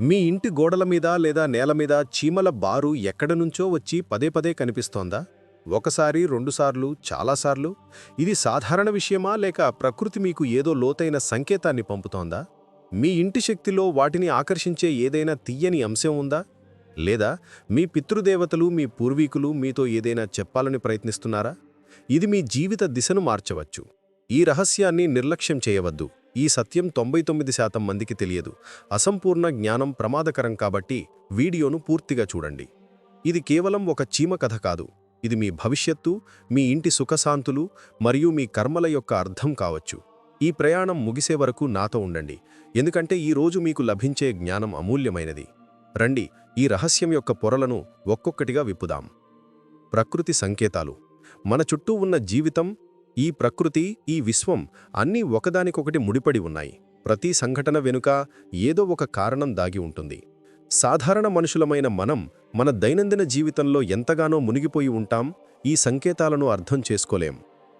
మీ ఇంటి గోడల మీద లేదా నేల మీద చీమల బారు ఎక్కడ నుంచో వచ్చి పదే పదే కనిపిస్తోందా? ఒకసారి రెండుసార్లు చాలాసార్లు ఇది సాధారణ విషయమా లేక ప్రకృతి మీకు ఏదో లోతైన సంకేతాన్ని పంపుతోందా? మీ ఇంటి శక్తిలో వాటిని ఆకర్షించే ఏదైనా తీయని అంశం ఉందా? లేదా మీ పితృదేవతలు మీ పూర్వీకులు మీతో ఏదైనా చెప్పాలని ప్రయత్నిస్తున్నారా? ఇది మీ జీవిత దిశను మార్చవచ్చు. ఈ రహస్యాన్ని నిర్లక్ష్యం చేయవద్దు. ఈ సత్యం తొంభై తొమ్మిది శాతం మందికి తెలియదు. అసంపూర్ణ జ్ఞానం ప్రమాదకరం కాబట్టి వీడియోను పూర్తిగా చూడండి. ఇది కేవలం ఒక చీమ కథ కాదు. ఇది మీ భవిష్యత్తు మీ ఇంటి సుఖశాంతులు మరియు మీ కర్మల యొక్క అర్థం కావచ్చు. ఈ ప్రయాణం ముగిసే వరకు నాతో ఉండండి. ఎందుకంటే ఈ రోజు మీకు లభించే జ్ఞానం అమూల్యమైనది. రండి ఈ రహస్యం యొక్క పొరలను ఒక్కొక్కటిగా విప్పుదాం. ప్రకృతి సంకేతాలు. మన చుట్టూ ఉన్న జీవితం ఈ ప్రకృతి ఈ విశ్వం అన్నీ ఒకదానికొకటి ముడిపడి ఉన్నాయి. ప్రతి సంఘటన వెనుక ఏదో ఒక కారణం దాగి ఉంటుంది. సాధారణ మనుషులమైన మనం మన దైనందిన జీవితంలో ఎంతగానో మునిగిపోయి ఉంటాం ఈ సంకేతాలను అర్థం చేసుకోలేం.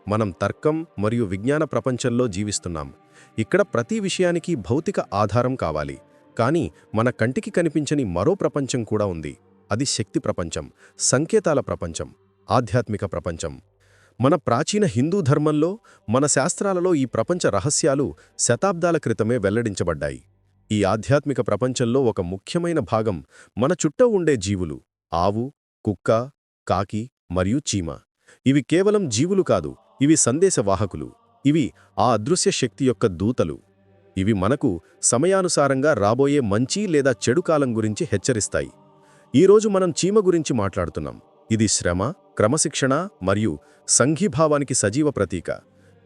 మనం తర్కం మరియు విజ్ఞాన ప్రపంచంలో జీవిస్తున్నాం. ఇక్కడ ప్రతి విషయానికి భౌతిక ఆధారం కావాలి. కానీ మన కంటికి కనిపించని మరో ప్రపంచం కూడా ఉంది. అది శక్తి ప్రపంచం సంకేతాల ప్రపంచం ఆధ్యాత్మిక ప్రపంచం. మన ప్రాచీన హిందూ ధర్మంలో మన శాస్త్రాలలో ఈ ప్రపంచ రహస్యాలు శతాబ్దాల క్రితమే వెల్లడించబడ్డాయి. ఈ ఆధ్యాత్మిక ప్రపంచంలో ఒక ముఖ్యమైన భాగం మన చుట్టూ ఉండే జీవులు ఆవు కుక్క కాకి మరియు చీమ. ఇవి కేవలం జీవులు కాదు ఇవి సందేశవాహకులు ఇవి ఆ అదృశ్య శక్తి యొక్క దూతలు. ఇవి మనకు సమయానుసారంగా రాబోయే మంచి లేదా చెడు కాలం గురించి హెచ్చరిస్తాయి. ఈరోజు మనం చీమ గురించి మాట్లాడుతున్నాం. ఇది శ్రమ క్రమశిక్షణ మరియు సంఘీభావానికి సజీవ ప్రతీక.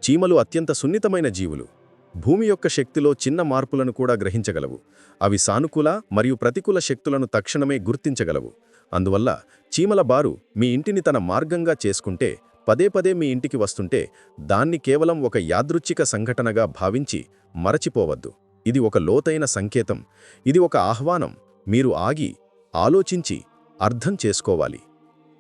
చీమలు అత్యంత సున్నితమైన జీవులు. భూమి యొక్క శక్తిలో చిన్న మార్పులను కూడా గ్రహించగలవు. అవి సానుకూల మరియు ప్రతికూల శక్తులను తక్షణమే గుర్తించగలవు. అందువల్ల చీమల బారు మీ ఇంటిని తన మార్గంగా చేసుకుంటే పదే పదే మీ ఇంటికి వస్తుంటే దాన్ని కేవలం ఒక యాదృచ్ఛిక సంఘటనగా భావించి మరచిపోవద్దు. ఇది ఒక లోతైన సంకేతం. ఇది ఒక ఆహ్వానం. మీరు ఆగి ఆలోచించి అర్థం చేసుకోవాలి.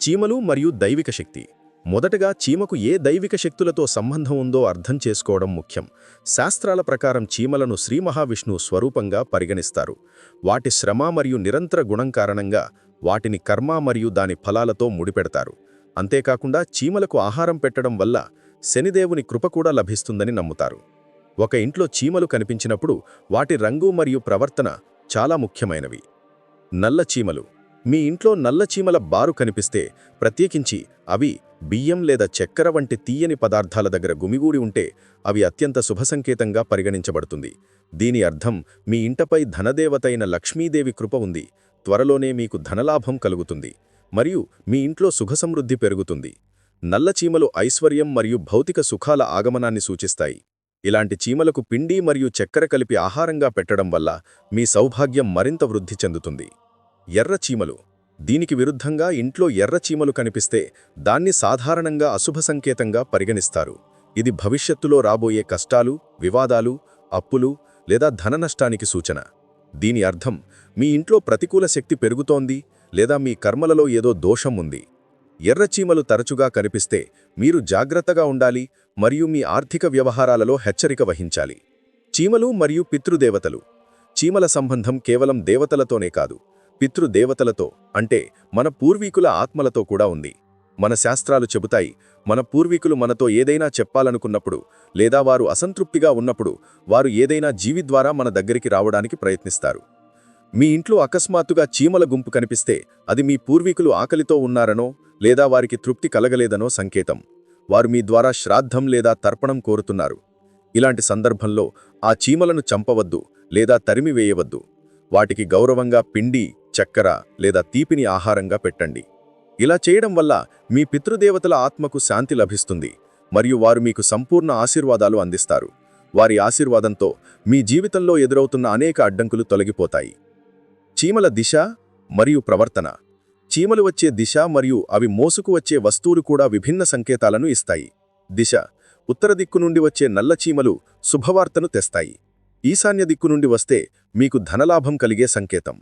చీమలు మరియు దైవిక శక్తి. మొదటగా చీమకు ఏ దైవిక శక్తులతో సంబంధం ఉందో అర్థం చేసుకోవడం ముఖ్యం. శాస్త్రాల ప్రకారం చీమలను శ్రీ మహావిష్ణువు స్వరూపంగా పరిగణిస్తారు. వాటి శ్రమ మరియు నిరంతర గుణం కారణంగా వాటిని కర్మ మరియు దాని ఫలాలతో ముడిపెడతారు. అంతేకాకుండా చీమలకు ఆహారం పెట్టడం వల్ల శనిదేవుని కృప కూడా లభిస్తుందని నమ్ముతారు. ఒక ఇంట్లో చీమలు కనిపించినప్పుడు వాటి రంగు మరియు ప్రవర్తన చాలా ముఖ్యమైనవి. నల్ల చీమలు మీ ఇంట్లో నల్లచీమల బారు కనిపిస్తే ప్రత్యేకించి అవి బియ్యం లేదా చక్కెర వంటి తీయని పదార్థాల దగ్గర గుమిగూడి ఉంటే అవి అత్యంత శుభసంకేతంగా పరిగణించబడుతుంది. దీని అర్థం మీ ఇంటపై ధనదేవతైన లక్ష్మీదేవి కృప ఉంది. త్వరలోనే మీకు ధనలాభం కలుగుతుంది. మరియు మీ ఇంట్లో సుఖసమృద్ధి పెరుగుతుంది. నల్ల చీమలు ఐశ్వర్యం మరియు భౌతిక సుఖాల ఆగమనాన్ని సూచిస్తాయి. ఇలాంటి చీమలకు పిండి మరియు చక్కెర కలిపి ఆహారంగా పెట్టడం వల్ల మీ సౌభాగ్యం మరింత వృద్ధి చెందుతుంది. ఎర్రచీమలు దీనికి విరుద్ధంగా ఇంట్లో ఎర్రచీమలు కనిపిస్తే దాన్ని సాధారణంగా అశుభ సంకేతంగా పరిగణిస్తారు. ఇది భవిష్యత్తులో రాబోయే కష్టాలు వివాదాలు అప్పులు లేదా ధన నష్టానికి సూచన. దీని అర్థం మీ ఇంట్లో ప్రతికూల శక్తి పెరుగుతోంది లేదా మీ కర్మలలో ఏదో దోషం ఉంది. ఎర్రచీమలు తరచుగా కనిపిస్తే మీరు జాగ్రత్తగా ఉండాలి మరియు మీ ఆర్థిక వ్యవహారాలలో హెచ్చరిక వహించాలి. చీమలు మరియు పితృదేవతలు. చీమల సంబంధం కేవలం దేవతలతోనే కాదు పితృదేవతలతో అంటే మన పూర్వీకుల ఆత్మలతో కూడా ఉంది. మన శాస్త్రాలు చెబుతాయి మన పూర్వీకులు మనతో ఏదైనా చెప్పాలనుకున్నప్పుడు లేదా వారు అసంతృప్తిగా ఉన్నప్పుడు వారు ఏదైనా జీవి ద్వారా మన దగ్గరికి రావడానికి ప్రయత్నిస్తారు. మీ ఇంట్లో అకస్మాత్తుగా చీమల గుంపు కనిపిస్తే అది మీ పూర్వీకులు ఆకలితో ఉన్నారనో లేదా వారికి తృప్తి కలగలేదనో సంకేతం. వారు మీ ద్వారా శ్రాద్ధం లేదా తర్పణం కోరుతున్నారు. ఇలాంటి సందర్భంలో ఆ చీమలను చంపవద్దు లేదా తరిమివేయవద్దు. వాటికి గౌరవంగా పిండి చక్కెర లేదా తీపిని ఆహారంగా పెట్టండి. ఇలా చేయడం వల్ల మీ పితృదేవతల ఆత్మకు శాంతి లభిస్తుంది మరియు వారు మీకు సంపూర్ణ ఆశీర్వాదాలు అందిస్తారు. వారి ఆశీర్వాదంతో మీ జీవితంలో ఎదురవుతున్న అనేక అడ్డంకులు తొలగిపోతాయి. చీమల దిశ మరియు ప్రవర్తన. చీమలు వచ్చే దిశ మరియు అవి మోసుకు వచ్చే వస్తువులు కూడా విభిన్న సంకేతాలను ఇస్తాయి. దిశ. ఉత్తర దిక్కు నుండి వచ్చే నల్ల చీమలు శుభవార్తను తెస్తాయి. ఈశాన్య దిక్కు నుండి వస్తే మీకు ధనలాభం కలిగే సంకేతం.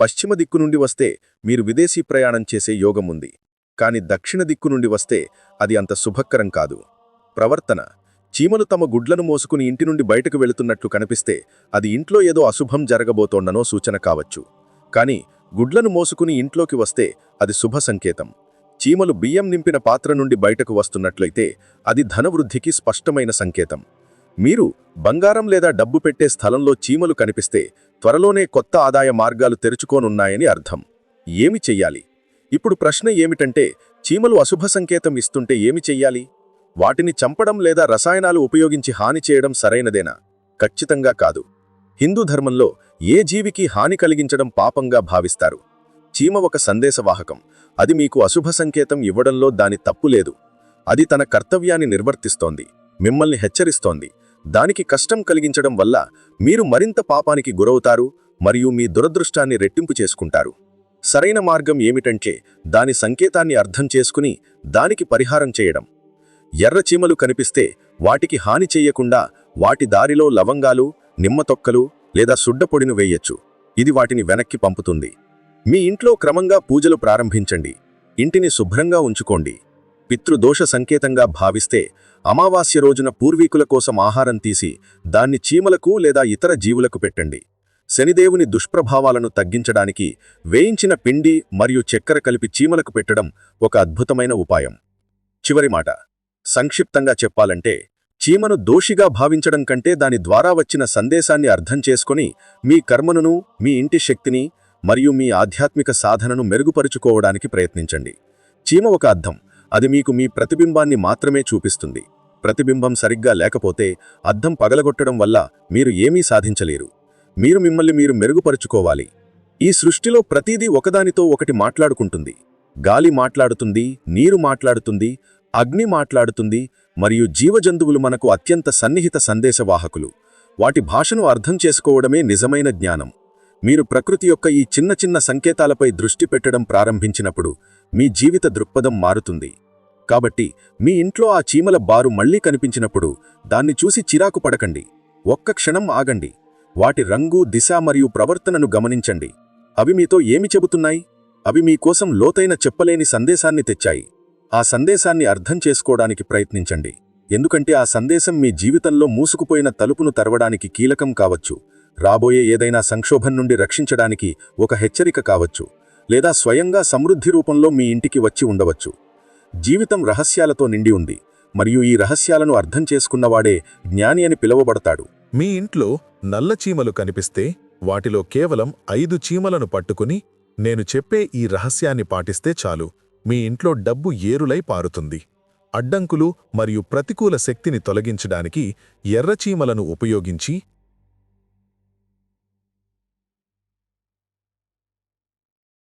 పశ్చిమ దిక్కు నుండి వస్తే మీరు విదేశీ ప్రయాణం చేసే యోగం ఉంది. కాని దక్షిణ దిక్కు నుండి వస్తే అది అంత శుభకరం కాదు. ప్రవర్తన. చీమలు తమ గుడ్లను మోసుకుని ఇంటి నుండి బయటకు వెళుతున్నట్లు కనిపిస్తే అది ఇంట్లో ఏదో అశుభం జరగబోతోండనో సూచన కావచ్చు. కాని గుడ్లను మోసుకుని ఇంట్లోకి వస్తే అది శుభ సంకేతం. చీమలు బియ్యం నింపిన పాత్ర నుండి బయటకు వస్తున్నట్లయితే అది ధనవృద్ధికి స్పష్టమైన సంకేతం. మీరు బంగారం లేదా డబ్బు పెట్టే స్థలంలో చీమలు కనిపిస్తే త్వరలోనే కొత్త ఆదాయ మార్గాలు తెరుచుకోనున్నాయని అర్థం. ఏమి చెయ్యాలి? ఇప్పుడు ప్రశ్న ఏమిటంటే చీమలు అశుభ సంకేతం ఇస్తుంటే ఏమి చెయ్యాలి? వాటిని చంపడం లేదా రసాయనాలు ఉపయోగించి హాని చేయడం సరైనదేనా? ఖచ్చితంగా కాదు. హిందూ ధర్మంలో ఏ జీవికి హాని కలిగించడం పాపంగా భావిస్తారు? చీమ ఒక సందేశవాహకం. అది మీకు అశుభ సంకేతం ఇవ్వడంలో దాని తప్పు లేదు. అది తన కర్తవ్యాన్ని నిర్వర్తిస్తోంది. మిమ్మల్ని హెచ్చరిస్తోంది. దానికి కష్టం కలిగించడం వల్ల మీరు మరింత పాపానికి గురవుతారు మరియు మీ దురదృష్టాన్ని రెట్టింపు చేసుకుంటారు. సరైన మార్గం ఏమిటంటే దాని సంకేతాన్ని అర్థం చేసుకుని దానికి పరిహారం చేయడం. ఎర్రచీమలు కనిపిస్తే వాటికి హాని చెయ్యకుండా వాటి దారిలో లవంగాలు నిమ్మతొక్కలు లేదా సుడ్డపొడిను వేయొచ్చు. ఇది వాటిని వెనక్కి పంపుతుంది. మీ ఇంట్లో క్రమంగా పూజలు ప్రారంభించండి. ఇంటిని శుభ్రంగా ఉంచుకోండి. పితృదోష సంకేతంగా భావిస్తే అమావాస్య రోజున పూర్వీకుల కోసం ఆహారం తీసి దాన్ని చీమలకు లేదా ఇతర జీవులకు పెట్టండి. శనిదేవుని దుష్ప్రభావాలను తగ్గించడానికి వేయించిన పిండి మరియు చక్కెర కలిపి చీమలకు పెట్టడం ఒక అద్భుతమైన ఉపాయం. చివరి మాట. సంక్షిప్తంగా చెప్పాలంటే చీమను దోషిగా భావించడం కంటే దాని ద్వారా వచ్చిన సందేశాన్ని అర్థం చేసుకొని మీ కర్మనును మీ ఇంటి శక్తిని మరియు మీ ఆధ్యాత్మిక సాధనను మెరుగుపరుచుకోవడానికి ప్రయత్నించండి. చీమ ఒక అర్థం అది మీకు మీ ప్రతిబింబాన్ని మాత్రమే చూపిస్తుంది. ప్రతిబింబం సరిగ్గా లేకపోతే అద్దం పగలగొట్టడం వల్ల మీరు ఏమీ సాధించలేరు. మీరు మిమ్మల్ని మీరు మెరుగుపరుచుకోవాలి. ఈ సృష్టిలో ప్రతిదీ ఒకదానితో ఒకటి మాట్లాడుకుంటుంది. గాలి మాట్లాడుతుంది నీరు మాట్లాడుతుంది అగ్ని మాట్లాడుతుంది మరియు జీవజంతువులు మనకు అత్యంత సన్నిహిత సందేశవాహకులు. వాటి భాషను అర్థం చేసుకోవడమే నిజమైన జ్ఞానం. మీరు ప్రకృతి యొక్క ఈ చిన్న చిన్న సంకేతాలపై దృష్టి పెట్టడం ప్రారంభించినప్పుడు మీ జీవిత దృక్పథం మారుతుంది. కాబట్టి మీ ఇంట్లో ఆ చీమల బారు మళ్ళీ కనిపించినప్పుడు దాన్ని చూసి చిరాకు పడకండి. ఒక్క క్షణం ఆగండి. వాటి రంగు దిశ మరియు ప్రవర్తనను గమనించండి. అవి మీతో ఏమి చెబుతున్నాయి? అవి మీకోసం లోతైన చెప్పలేని సందేశాన్ని తెచ్చాయి. ఆ సందేశాన్ని అర్థం చేసుకోవడానికి ప్రయత్నించండి. ఎందుకంటే ఆ సందేశం మీ జీవితంలో మూసుకుపోయిన తలుపును తరవడానికి కీలకం కావచ్చు. రాబోయే ఏదైనా సంక్షోభం నుండి రక్షించడానికి ఒక హెచ్చరిక కావచ్చు లేదా స్వయంగా సమృద్ధి రూపంలో మీ ఇంటికి వచ్చి ఉండవచ్చు. జీవితం రహస్యాలతో నిండి ఉంది. మరియు ఈ రహస్యాలను అర్థం చేసుకున్నవాడే జ్ఞాని అని పిలువబడతాడు. మీ ఇంట్లో నల్ల చీమలు కనిపిస్తే వాటిలో కేవలం ఐదు చీమలను పట్టుకుని నేను చెప్పే ఈ రహస్యాన్ని పాటిస్తే చాలు. మీ ఇంట్లో డబ్బు ఏరులై పారుతుంది. అడ్డంకులు మరియు ప్రతికూల శక్తిని తొలగించడానికి ఎర్రచీమలను ఉపయోగించి